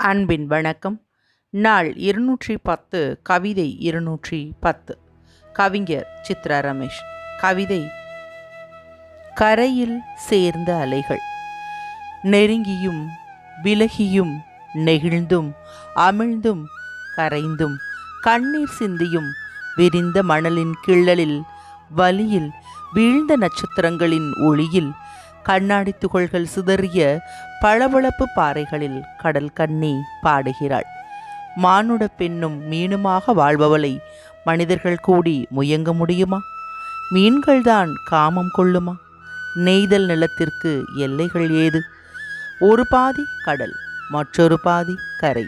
அன்பின் வணக்கம். நாள் இருநூற்றி பத்து கவிதை இருநூற்றி பத்து. கவிஞர் சித்ரா ரமேஷ். கவிதை. கரையில் சேர்ந்த அலைகள். நெருங்கியும் விலகியும் நெகிழ்ந்தும் அமிழ்ந்தும் கரைந்தும் கண்ணீர் சிந்தியும் விரிந்த மணலின் கிள்ளலில் வலியில் வீழ்ந்த நட்சத்திரங்களின் ஒளியில் கண்ணாடி துகள்கள் சிதறிய பளபளப்பு பாறைகளில் கடல் கண்ணி பாடுகிறாள். மானுட பெண்ணும் மீனுமாக வாழ்பவளை மனிதர்கள் கூடி முயங்க முடியுமா? மீன்கள்தான் காமம் கொள்ளுமா? நெய்தல் நிலத்திற்கு எல்லைகள் ஏது? ஒரு பாதி கடல் மற்றொரு பாதி கரை.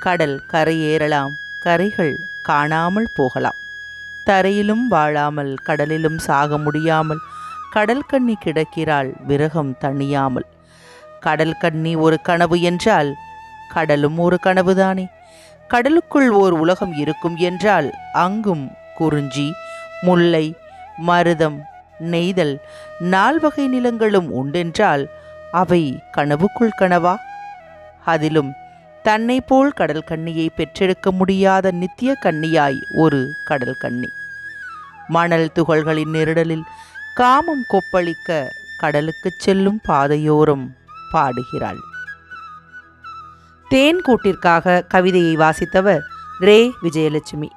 கடல் கரையேறலாம் கரைகள் காணாமல் போகலாம். தரையிலும் வாழாமல் கடலிலும் சாக முடியாமல் கடல் கண்ணி கிடக்கிறாள் விரகம் தணியாமல். கடல் கண்ணி ஒரு கனவு என்றால் கடலும் ஒரு கனவுதானே. கடலுக்குள் ஓர் உலகம் இருக்கும் என்றால் அங்கும் குறிஞ்சி முல்லை மருதம் நெய்தல் நால்வகை நிலங்களும் உண்டென்றால் அவை கனவுக்குள் கனவா? அதிலும் தன்னை போல் கடல் கண்ணியை பெற்றெடுக்க முடியாத நித்திய கண்ணியாய் ஒரு கடல் கண்ணி மணல் துகள்களின் நெருடலில் காமம் கொப்பளிக்க கடலுக்குச் செல்லும் பாதையோரம் பாடுகிறாள். தேன் கூட்டிற்காக கவிதையை வாசித்தவர் ரே. விஜயலட்சுமி.